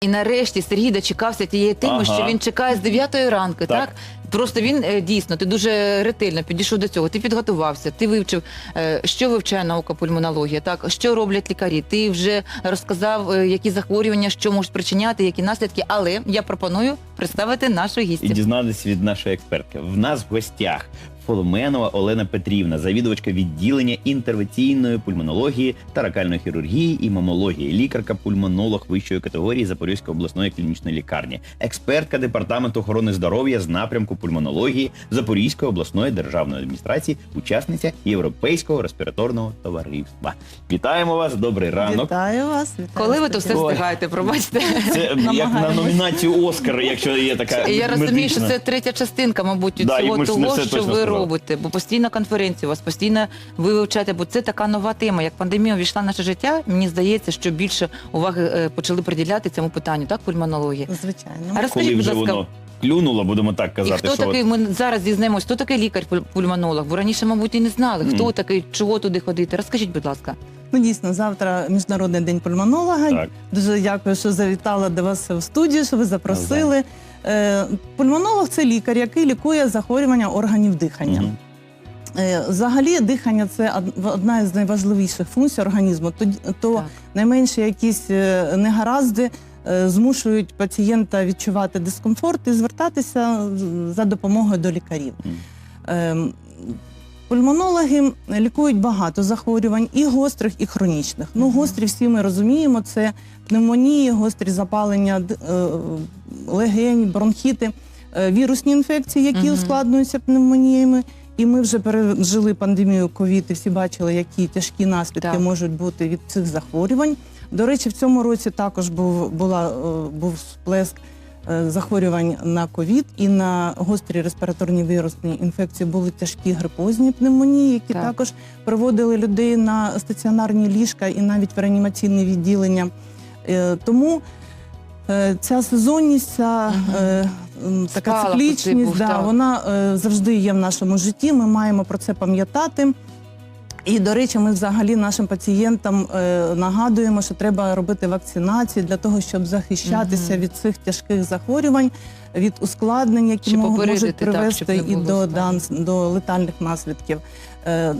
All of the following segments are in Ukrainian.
І нарешті Сергій дочекався тієї теми, Ага. що він чекає з 9 ранку, так? Так. Просто він е, дійсно, ти дуже ретельно підійшов до цього. Ти підготувався, ти вивчив, е, що вивчає наука пульмонологія, так що роблять лікарі. Ти вже розказав, е, які захворювання, що можуть спричиняти, які наслідки. Але я пропоную представити нашу і гістю. дізнатися від нашої експертки. В нас в гостях Фоломенова Олена Петрівна, завідувачка відділення інтервенційної пульмонології, таракальної хірургії і мамології, лікарка-пульмонолог вищої категорії Запорізької обласної клінічної лікарні, експертка департаменту охорони здоров'я з напрямку пульмонології Запорізької обласної державної адміністрації, учасниця Європейського респіраторного товариства. Вітаємо вас! Добрий ранок. Вітаю вас. Вітаю Коли ви то все встигаєте, пробачте. Це як на номінацію Оскар, якщо є така Я розумію, що це третя частинка, мабуть, не того, що ви сказали. Робите. Бо постійна конференція у вас, постійно ви вивчаєте, бо це така нова тема. Як пандемія увійшла в наше життя, мені здається, що більше уваги е, почали приділяти цьому питанню, так, пульмонології. Звичайно. А розкажіть, коли будь вже ласка, воно клюнуло, будемо так і казати. хто що такий, от- ми зараз дізнаємось, хто такий лікар-пульмонолог? Бо раніше, мабуть, і не знали, хто Мгм. такий, чого туди ходити. Розкажіть, будь ласка. Ну дійсно, завтра міжнародний день пульмонолога. Так. Дуже дякую, що завітала до вас в студію, що ви запросили. Е, Пульмонолог це лікар, який лікує захворювання органів дихання. Е, Взагалі, дихання це одна із найважливіших функцій організму. Тоді- То найменші найменше якісь е, негаразди змушують пацієнта відчувати дискомфорт і звертатися за допомогою до лікарів. Пульмонологи лікують багато захворювань, і гострих, і хронічних. Ну, гострі всі ми розуміємо, це пневмонії, гострі запалення е, легень, бронхіти, е, вірусні інфекції, які Мгм. ускладнюються пневмоніями. І ми вже пережили пандемію ковід, і всі бачили, які тяжкі наслідки Так. можуть бути від цих захворювань. До речі, в цьому році також був, була, е, був сплеск захворювань на ковід і на гострі респіраторні вірусні інфекції були тяжкі грипозні пневмонії, які Так. також приводили людей на стаціонарні ліжка і навіть в реанімаційне відділення. Е, Тому е, ця сезонність, ця е, така Спалах оцей циклічність, був, да, так. вона е, завжди є в нашому житті. Ми маємо про це пам'ятати. І, до речі, ми взагалі нашим пацієнтам е, нагадуємо, що треба робити вакцинацію для того, щоб захищатися від цих тяжких захворювань, від ускладнень, які Щоб можуть попередити, так, привести щоб не і було до, ускладнень. дан- до летальних наслідків. Е, е,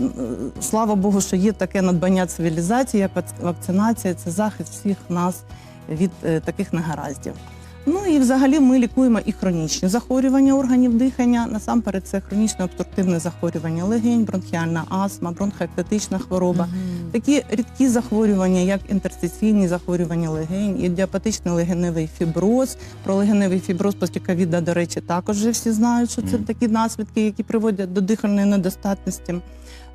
Слава Богу, що є таке надбання цивілізації, як вац- вакцинація, це захист всіх нас від е, таких негараздів. Ну і взагалі ми лікуємо і хронічні захворювання органів дихання. Насамперед, це хронічне обструктивне захворювання легень, бронхіальна астма, бронхоектатична хвороба. Мгм. Такі рідкі захворювання, як інтерстиційні захворювання легень, ідіопатичний легеневий фіброз. Про легеневий фіброз після ковіда, до речі, також вже всі знають, що це такі наслідки, які приводять до дихальної недостатності.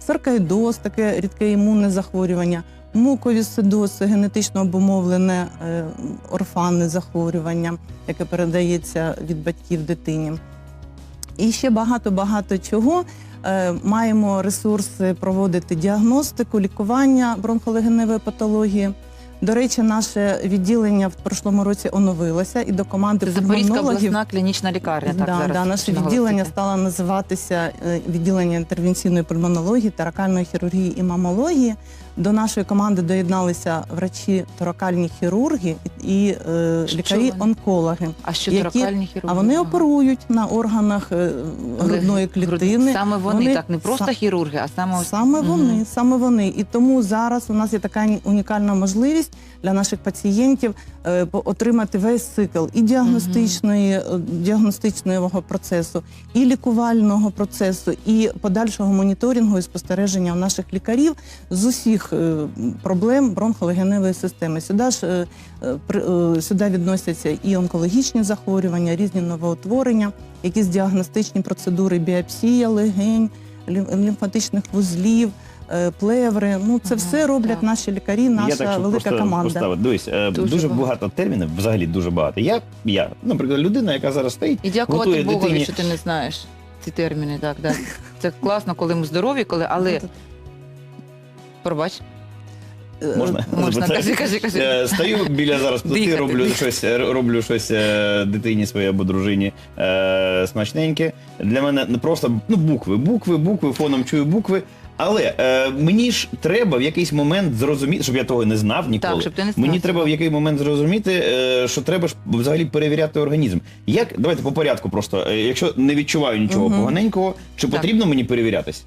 Саркоїдоз, таке рідке імунне захворювання, муковісцидоз, генетично обумовлене е, орфанне захворювання, яке передається від батьків дитині. І ще багато-багато чого. Е, Маємо ресурси проводити діагностику, лікування бронхолегеневої патології. До речі, наше відділення в прошлому році оновилося і до команди Запорізька обласна клінічна лікарня. Так, да, зараз да, наше відділення стало називатися е, відділення інтервенційної пульмонології, таракальної хірургії і мамології. До нашої команди доєдналися врачі торакальні хірурги і е, лікарі-онкологи. А що які- торакальні хірурги? А вони оперують на органах е, грудної клітини. Саме вони, Вони так, не просто са- хірурги, а саме Саме Мгм. вони, саме вони. І тому зараз у нас є така унікальна можливість для наших пацієнтів е, отримати весь цикл і діагностичної, е, діагностичного процесу, і лікувального процесу, і подальшого моніторингу і спостереження у наших лікарів з усіх е, проблем бронхолегеневої системи. Сюди ж е, е, при- сюди відносяться і онкологічні захворювання, різні новоутворення, якісь діагностичні процедури, біопсія легень, лім- лімфатичних вузлів, плеври. Ну це Ага, все роблять так. наші лікарі, Я наша так, велика команда. поставити. Дивись, Дуже дуже, багато. багато. термінів, взагалі дуже багато. Я, я, наприклад, людина, яка зараз стоїть, І дякувати готує Богові, дитині. що ти не знаєш ці терміни. Так, да. Це класно, коли ми здорові, коли, але пробач, Е, Можна? можна, кажи, кажи, кажи. Е, Стою біля зараз плити, роблю щось, е, роблю щось е, дитині своїй або дружині е, смачненьке. Для мене не просто ну, букви, букви, букви, фоном чую букви. Але е, мені ж треба в якийсь момент зрозуміти, щоб я того не знав ніколи. Так, щоб ти не знав мені треба в який момент зрозуміти, е, що треба ж взагалі перевіряти організм. Як давайте по порядку, просто е, якщо не відчуваю нічого Мгм. поганенького, чи Так. потрібно мені перевірятись?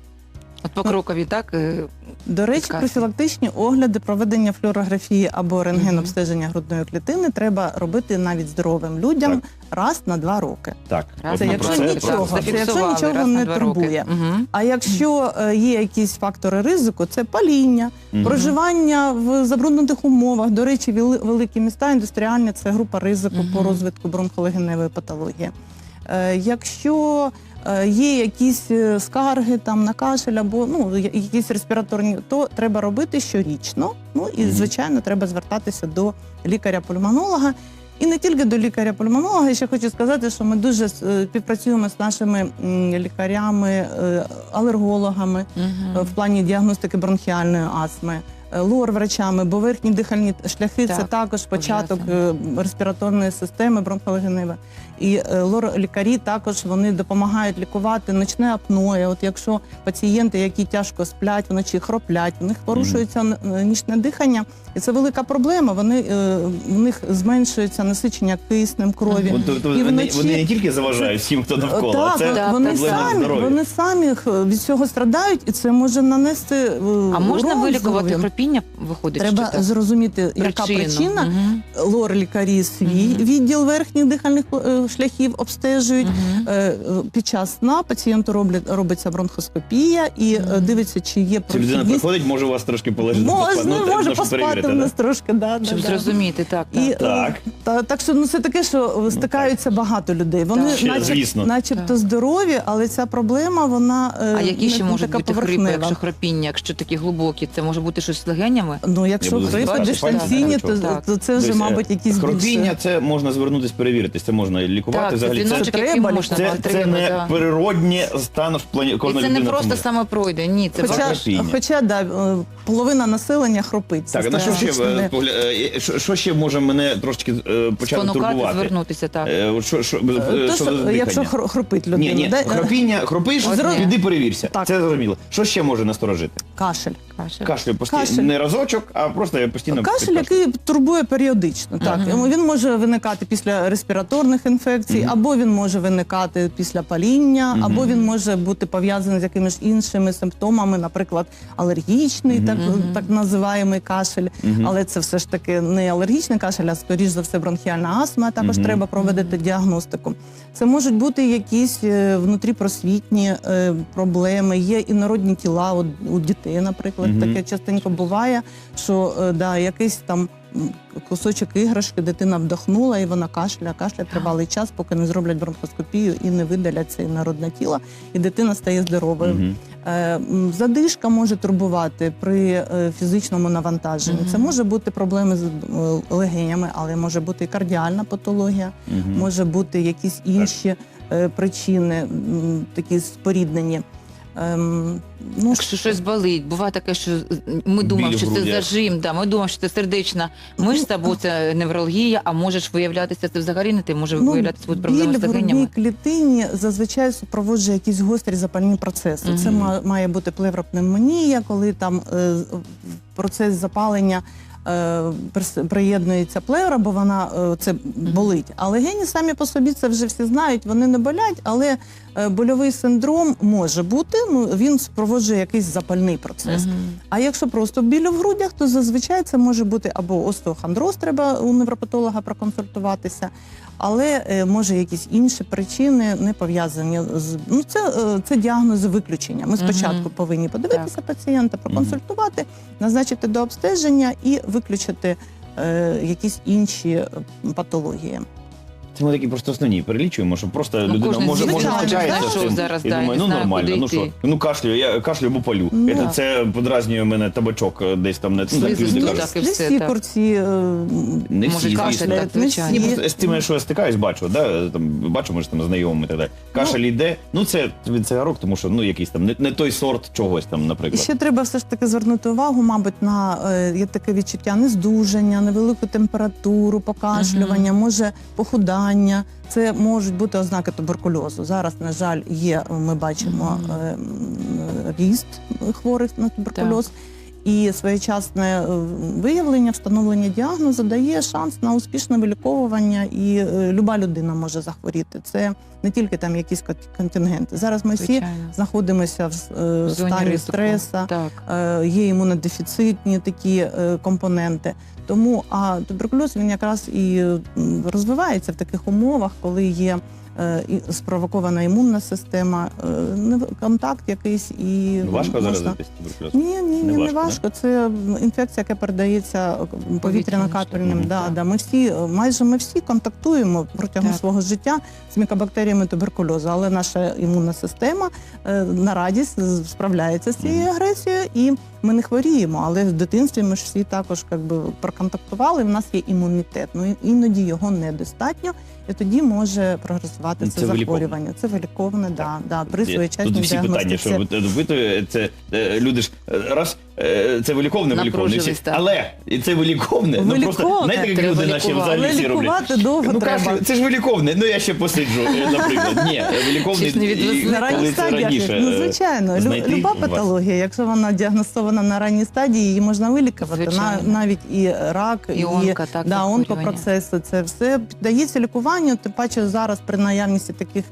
От по крокові, так? е, До речі, Підказки. профілактичні огляди проведення флюорографії або рентген-обстеження грудної клітини треба робити навіть здоровим людям Так. раз на два роки. Так, Раз Це на якщо про це- нічого, так, це якщо зафіксували нічого раз на не два роки. турбує. Мгм. А якщо е, є якісь фактори ризику, це паління, Мгм. проживання в забруднених умовах. До речі, вели- великі міста індустріальні це група ризику по розвитку бронхолегеневої патології. Е, Якщо е, є якісь е, скарги там на кашель або ну якісь респіраторні, то треба робити щорічно. Ну і звичайно, треба звертатися до лікаря-пульмонолога. І не тільки до лікаря-пульмонолога, ще хочу сказати, що ми дуже співпрацюємо з нашими лікарями, алергологами е, в плані діагностики бронхіальної астми, лор-врачами, бо верхні дихальні шляхи це також початок пов'язано. респіраторної системи бронхолегеневої. І е, лор-лікарі також вони допомагають лікувати ночне апноє. От якщо пацієнти, які тяжко сплять, вночі хроплять, у них порушується е, нічне дихання, і це велика проблема. Вони е, в них зменшується насичення киснем крові. От, І вони, вночі- вони не тільки заважають всім, хто навколо, Так, а це Так, вони самі, вони самі від цього страдають, і це може нанести е, А можна урон вилікувати хропіння, виходить? Треба що зрозуміти, яка причина. Мгм. Лор-лікарі свій Мгм. відділ верхніх дихальних шляхів обстежують. Е, е, Під час сна пацієнту роблять, робиться бронхоскопія і Мгм. дивиться, чи є Ця людина приходить, може у вас трошки полежати. Можна, ну, може поспати в да? нас трошки, да, да, Щоб да. зрозуміти, так, І, так. Так. Та, так що ну, це таке, що стикаються багато людей. Вони Так. Ще, начеб- звісно. начебто Так. здорові, але ця проблема, вона е, А які не- ще можуть бути хрипи, якщо хропіння, якщо такі глибокі, це може бути щось з легенями? Ну, якщо хрипи дистанційні, то, то це вже, е, мабуть, якісь Хропіння це можна звернутися, перевіритись, це можна лікувати. Так, це взагалі це, це який треба можна це, це треба, не да. природнє стан в плані І кожна це не людина. просто помре. саме пройде, ні, це Хоча, хоча да, е, половина населення хропить. Так, на що ще, е, погля- е, що, що ще може мене трошки е, почати спонукати, турбувати? звернутися, так. Е, от що, що, Е, То, що, дихання? якщо хропить людина, Ні, ні, да, е, хропіння, хропиш, Одне. піди перевірся. Так. Це зрозуміло. Що ще може насторожити? кашель. Кашель. Кашлю постійно, Кашель. не разочок, а просто я постійно Кашель, підкашлюю. який турбує періодично. Так, Мгм. Він може виникати після респіраторних інфекцій, або він може виникати після паління, або він може бути пов'язаний з якимись іншими симптомами, наприклад, алергічний, так, так називаємий кашель. Але це все ж таки не алергічний кашель, а скоріш за все бронхіальна астма. Також треба проводити діагностику. Це можуть бути якісь е, внутріпросвітні е, проблеми, є інородні тіла у, дітей, наприклад. Таке частенько буває, що е, да, якийсь там кусочок іграшки дитина вдохнула і вона кашля, кашля тривалий час, поки не зроблять бронхоскопію і не видалять це інородне тіло, і дитина стає здоровою. Е, Задишка може турбувати при е, фізичному навантаженні. Мгм. Це може бути проблеми з е, легенями, але може бути і кардіальна патологія, Мгм. може бути якісь інші е, причини, такі споріднені. Ем, ну, Якщо щось болить, буває таке, що ми Біль думаємо, в що це грудях. зажим, да, ми думаємо, що це сердечна мишця, або це невралгія, а може ж виявлятися це взагалі не те, може виявлятися будуть проблеми біль з в грудній клітині зазвичай супроводжує якісь гострі запальні процеси. Це Мгм. ма- має бути плевропневмонія, коли там е, процес запалення. е, прис- Приєднується плевра, бо вона е, це болить. А легені самі по собі це вже всі знають, вони не болять, але е, больовий синдром може бути. Ну він супроводжує якийсь запальний процес. Мгм. А якщо просто біль в грудях, то зазвичай це може бути або остеохондроз, треба у невропатолога проконсультуватися, але е, може якісь інші причини не пов'язані з ну це, е, це діагнози виключення. Ми спочатку Мгм. повинні подивитися пацієнта, проконсультувати, назначити до обстеження і виключити е, якісь інші е, патології. Це ми такі просто основні перелічуємо, щоб просто людина може, може втрачається з цим. зараз, і да, думає, ну знає, нормально, ну що, ну кашлю, я кашлю або палю. Ну, це, це подразнює мене табачок десь там не ну, так люди кажуть. Не всі курці е, Не всі, так, не звичайно. Всі. з тим, що я стикаюсь, бачу, да, там, бачу, ми ж там знайомими і так далі. Кашель йде, ну це від цигарок, тому що ну якийсь там не, не той сорт чогось там, І наприклад. ще треба все ж таки звернути увагу, мабуть, на е, є таке відчуття нездужання, невелику температуру, покашлювання, може похудання. Це можуть бути ознаки туберкульозу. Зараз, на жаль, є. Ми бачимо Мгм. е, ріст хворих на туберкульоз. І своєчасне е, виявлення, встановлення діагнозу дає шанс на успішне виліковування, і е, люба людина може захворіти. Це не тільки там якісь контингенти. Зараз ми всі знаходимося в е, В стані е, є імунодефіцитні такі компоненти. Тому а туберкульоз він якраз і розвивається в таких умовах, коли є спровокована імунна система, е, контакт якийсь і Важко можна- заразитись туберкульоз? ні, ні, Не ні, не важко, важко. Це інфекція, яка передається повітряно-капельним. Да, да. Ми всі, майже ми всі контактуємо протягом Так. свого життя з мікобактеріями туберкульозу, але наша імунна система е, на радість справляється з цією агресією, і ми не хворіємо. Але в дитинстві ми ж всі також как би, проконтактували. В нас є імунітет. Ну іноді його недостатньо, і тоді може прогресувати Ну, це, це захворювання. Це виліковане, да, да, при своєчасній Тут всі питання, що ви- ви це е, люди ж е, раз е, це виліковне, виліковне. Всі, так. але і це виліковне. Ну просто знаєте, як Треба люди наші лікувати. взагалі всі роблять. довго Ну треба. кажуть, це ж виліковне. Ну я ще посиджу, е, наприклад. Ні, виліковне і На це стадіях, раніше. ну е, звичайно, знайти люба патологія, якщо вона діагностована на ранній стадії, її можна вилікувати. На, навіть і рак, І онко, так, да, онкопроцеси, це все піддається лікуванню. Тим паче зараз при наявності таких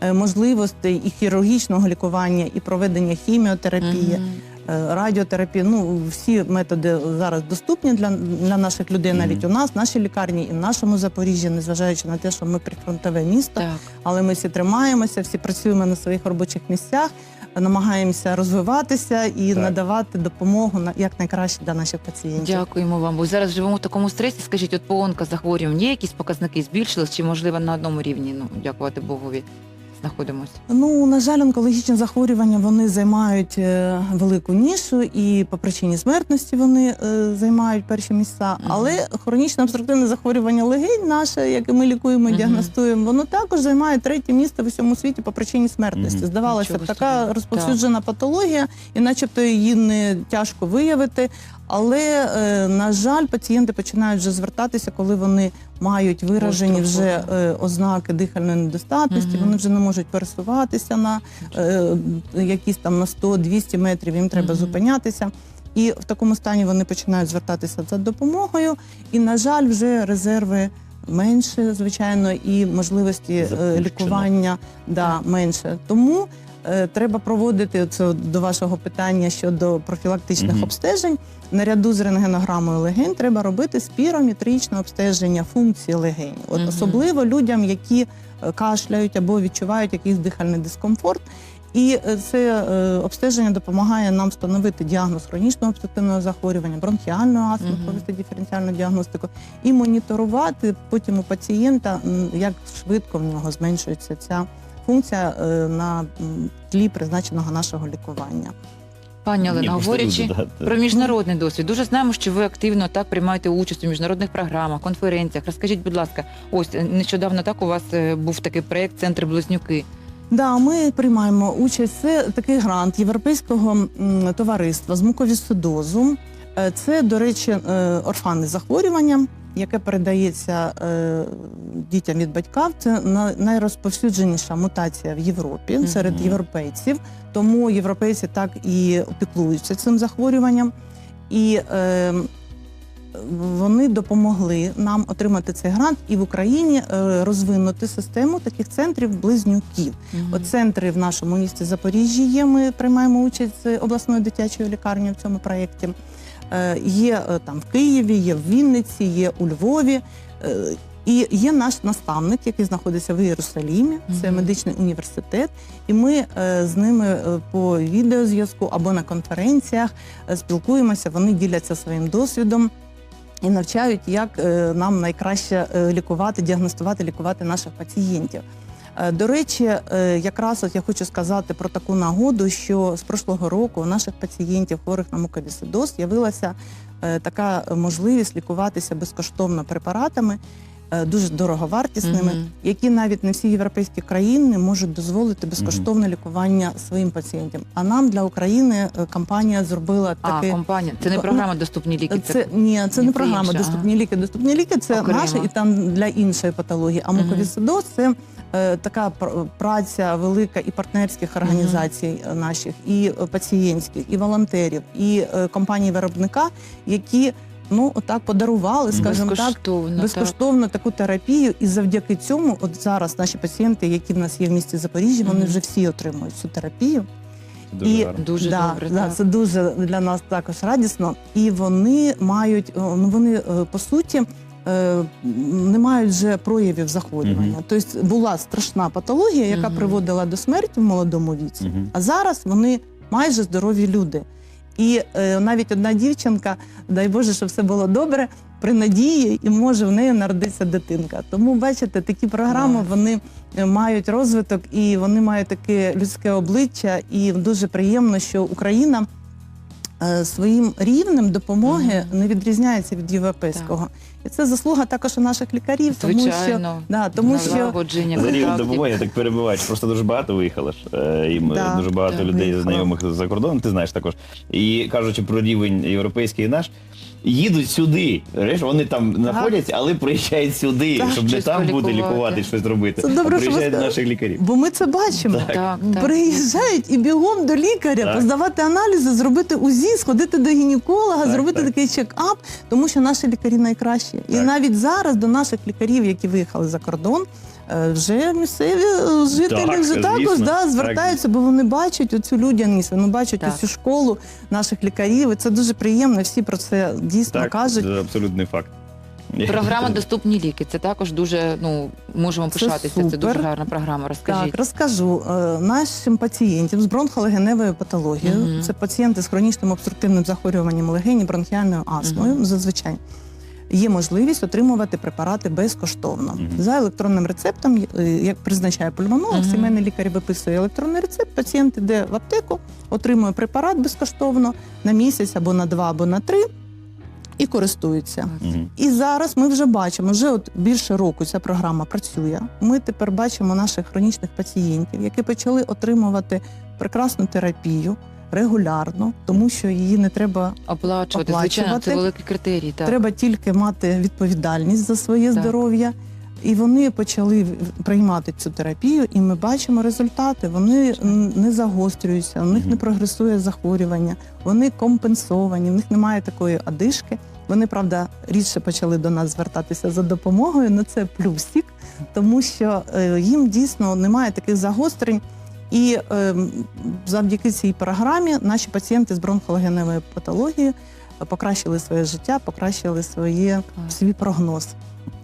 е, можливостей і хірургічного лікування, і проведення хіміотерапії, Мгм. е, радіотерапії. Ну всі методи зараз доступні для, для наших людей, навіть у нас, в нашій лікарні і в нашому Запоріжжі, незважаючи на те, що ми прифронтове місто Так. але ми всі тримаємося, всі працюємо на своїх робочих місцях, намагаємося розвиватися і Так. надавати допомогу на як найкраще для наших пацієнтів. Дякуємо вам. Бо зараз живемо в такому стресі. Скажіть, от по онкозахворюванням є якісь показники збільшились, чи можливо на одному рівні? Ну, дякувати Богові, знаходимося. Ну на жаль, онкологічні захворювання вони займають е, велику нішу, і по причині смертності вони е, займають перші місця. Але хронічне обструктивне захворювання легень, наше, яке ми лікуємо, і діагностуємо, воно також займає третє місце в усьому світі по причині смертності. Здавалося б, така розповсюджена патологія, і начебто її не тяжко виявити. Але е, на жаль, пацієнти починають вже звертатися, коли вони мають виражені вже е, ознаки дихальної недостатності. Вони вже не можуть пересуватися на е, якісь там на 100-200 метрів. Їм треба зупинятися. І в такому стані вони починають звертатися за допомогою. І, на жаль, вже резерви менше, звичайно, і можливості лікування да, менше. Тому треба проводити це до вашого питання щодо профілактичних Мгм. обстежень. Наряду з рентгенограмою легень треба робити спірометричне обстеження функції легень. От Мгм. особливо людям, які е, кашляють або відчувають якийсь дихальний дискомфорт. І е, це е, обстеження допомагає нам встановити діагноз хронічного обструктивного захворювання, бронхіальної астми, Мгм. провести диференціальну діагностику і моніторувати потім у пацієнта, як швидко в нього зменшується ця функція е, на тлі призначеного нашого лікування. Пані Олена, говорячи про міжнародний досвід, дуже знаємо, що ви активно так приймаєте участь у міжнародних програмах, конференціях. Розкажіть, будь ласка, ось е, нещодавно так у вас е, був такий проект Центр Близнюки. Да, ми приймаємо участь. Це такий грант Європейського товариства з муковісцидозу. Це, до речі, орфанне захворювання, яке передається е, дітям від батька. Це найрозповсюдженіша мутація в Європі Мгм. серед європейців. Тому європейці так і опіклуються цим захворюванням. І е, вони допомогли нам отримати цей грант і в Україні е, розвинути систему таких центрів близнюків. От центри в нашому місті Запоріжжі є. Ми приймаємо участь з обласною дитячою лікарнею в цьому проєкті. Е, Є е, там в Києві, є в Вінниці, є у Львові. Е, І є наш наставник, який знаходиться в Єрусалімі, це медичний університет. І ми з ними по відеозв'язку або на конференціях спілкуємося. Вони діляться своїм досвідом і навчають, як нам найкраще лікувати, діагностувати, лікувати наших пацієнтів. Е, До речі, е, якраз от я хочу сказати про таку нагоду, що з прошлого року у наших пацієнтів, хворих на муковісцидоз, з'явилася е, така можливість лікуватися безкоштовно препаратами. дуже дороговартісними, Мгм. які навіть не всі європейські країни можуть дозволити безкоштовне лікування своїм пацієнтам. А нам для України компанія зробила А, таке. компанія. Це не Ну, програма доступні ліки. Це ні, це не програма. інше, Доступні ліки. Доступні ліки це Окремо. наше і там для іншої патології. А Мгм. муковісцидоз це така праця велика і партнерських організацій е, наших, і е, пацієнтських, і волонтерів, і е, компаній виробника, які ну отак подарували, скажімо так, безкоштовно. так. таку терапію. І завдяки цьому, от зараз наші пацієнти, які в нас є в місті Запоріжжя, вони вже всі отримують цю терапію. Дуже І- гарно. Дуже да, добре. да, так. це дуже для нас також радісно. І вони мають, ну вони е, по суті. Е, Не мають вже проявів захворювання. Мгм. Тобто була страшна патологія, яка Мгм. приводила до смерті в молодому віці. Мгм. А зараз вони майже здорові люди. І е, навіть одна дівчинка, дай Боже, щоб все було добре, при надії і може в неї народитися дитинка. Тому бачите, такі програми вони е, мають розвиток і вони мають таке людське обличчя. І дуже приємно, що Україна. Е, Своїм рівнем допомоги не відрізняється від європейського, і це заслуга також у наших лікарів, тому що Звичайно. да, тому що За рівень допомоги, я так перебуваєш. просто дуже багато Виїхали ж. е, І Да, дуже багато так, людей виїхало. знайомих за кордоном, ти знаєш також. І кажучи про рівень європейський і наш, їдуть сюди. Знаєш, вони там знаходяться, але приїжджають сюди, Так. щоб не Щось там полікувати. лікувати, щось робити. Це добре, а що ви приїжджають до сказали. наших лікарів. бо ми це бачимо. Так. Так, так. Приїжджають і бігом до лікаря, Так. поздавати аналізи, зробити УЗІ, сходити до гінеколога, Так, зробити так. такий чек-ап, тому що наші лікарі найкращі. І Так. навіть зараз до наших лікарів, які виїхали за кордон, вже місцеві е, жителі Так, вже також звісно. да, звертаються, бо вони бачать оцю людяність, вони бачать Так. оцю школу наших лікарів. І це дуже приємно. Всі про це дійсно Так, кажуть. це абсолютний факт. Програма Доступні ліки. Це також дуже, ну, можемо пишатися. Це супер. дуже гарна програма. Розкажіть. Так, розкажу Е, нашим пацієнтам з бронхолегеневою патологією. Мгм. Це пацієнти з хронічним обструктивним захворюванням легені, бронхіальною астмою. Мгм. Зазвичай є можливість отримувати препарати безкоштовно Мгм. за електронним рецептом, е, як призначає пульмонолог, Мгм. сімейний лікар виписує електронний рецепт. Пацієнт іде в аптеку, отримує препарат безкоштовно на місяць або на два, або на три. І користується. Мгм. І зараз ми вже бачимо, вже от більше року ця програма працює. Ми тепер бачимо наших хронічних пацієнтів, які почали отримувати прекрасну терапію регулярно, тому що її не треба. Оплачувати. Звичайно, це Оплачувати. великий критерій. Так. Треба тільки мати відповідальність за своє Так. здоров'я. І вони почали приймати цю терапію, і ми бачимо результати. Вони не загострюються, у них не прогресує захворювання, вони компенсовані, в них немає такої одишки. Вони, правда, рідше почали до нас звертатися за допомогою, але це плюсик, тому що е, їм дійсно немає таких загострень. І е, завдяки цій програмі наші пацієнти з бронхологеневою патологією покращили своє життя, покращили своє, свій прогноз.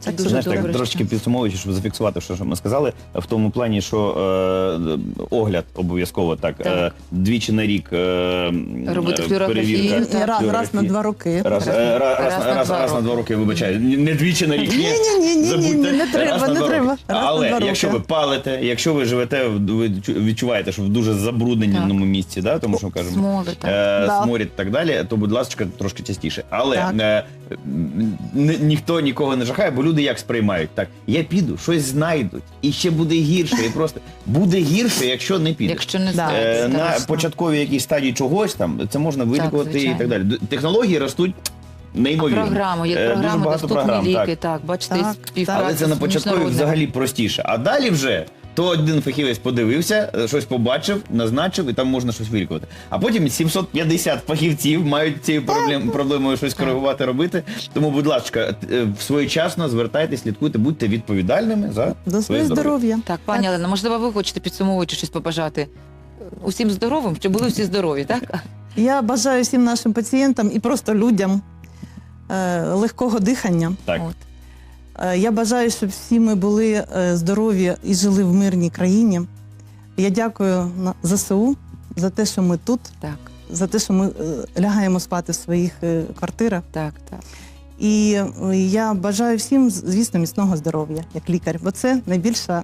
Це дуже Знаєш, добре. так трошки що- підсумовуючи, щоб зафіксувати, що, що ми сказали, в тому плані, що е, огляд обов'язково так, Так. Е, двічі на рік е, Робити е, флюорографію, перевірка. І раз, раз на флюорографії. два роки. Раз, Раз- е, раз, раз раз, на раз, два раз на два роки, вибачаю. Ні, Не двічі на рік. Ні, ні, ні, ні, ні, Забудьте. ні, не Раз треба, на не два треба. роки. Раз на Але два якщо ви палите, якщо ви живете, в- ви чу- відчуваєте, що в дуже забрудненому місці, да, тому що кажемо. Смоли, так. Е, Да. сморід і так далі, то будь ласка, трошки частіше. Але Так. е, м, ні- ніхто нікого не жахає, бо люди як сприймають? Так, я піду, щось знайдуть, і ще буде гірше. І просто буде гірше, якщо не піде. Якщо не Да. Е, на початковій якійсь стадії чогось там це можна вилікувати і так далі. Технології ростуть А неймовірно. є Е, дуже багато доступні програм, ліки, так, бачите, Так, і Але це на початковій взагалі простіше. А далі вже то один фахівець подивився, е, щось побачив, назначив, і там можна щось вилікувати. А потім 750 фахівців мають цією проблем, проблемою щось коригувати, робити. Тому, будь ласка, е, своєчасно звертайтесь, слідкуйте, будьте відповідальними за До своє здоров'я. Так, пані Олена, можливо, ви хочете підсумовуючи щось побажати усім здоровим, щоб були всі здорові, так? Я бажаю всім нашим пацієнтам і просто людям е, легкого дихання. Так. От. Е, Я бажаю, щоб всі ми були е, здорові і жили в мирній країні. Я дякую на ЗСУ за те, що ми тут, Так, за те, що ми е, лягаємо спати в своїх квартирах. так, так. І я бажаю всім, звісно, міцного здоров'я як лікар, бо це найбільше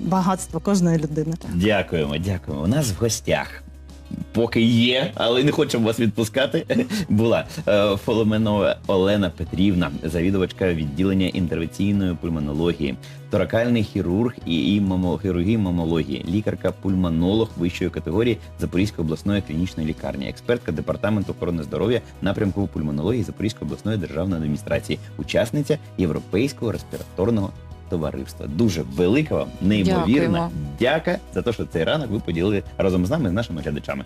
багатство кожної людини. Дякуємо, дякуємо. У нас в гостях поки є, але не хочемо вас відпускати. Була е, Фоломенова Олена Петрівна, завідувачка відділення інтервенційної пульмонології, торакальний хірург і, і мамо- хірургії мамології, лікарка-пульмонолог вищої категорії Запорізької обласної клінічної лікарні, експертка департаменту охорони здоров'я напрямку пульмонології Запорізької обласної державної адміністрації, учасниця Європейського респіраторного товариства. Дуже велика вам, неймовірна Дякуємо. дяка за те, що цей ранок ви поділили разом з нами з нашими глядачами.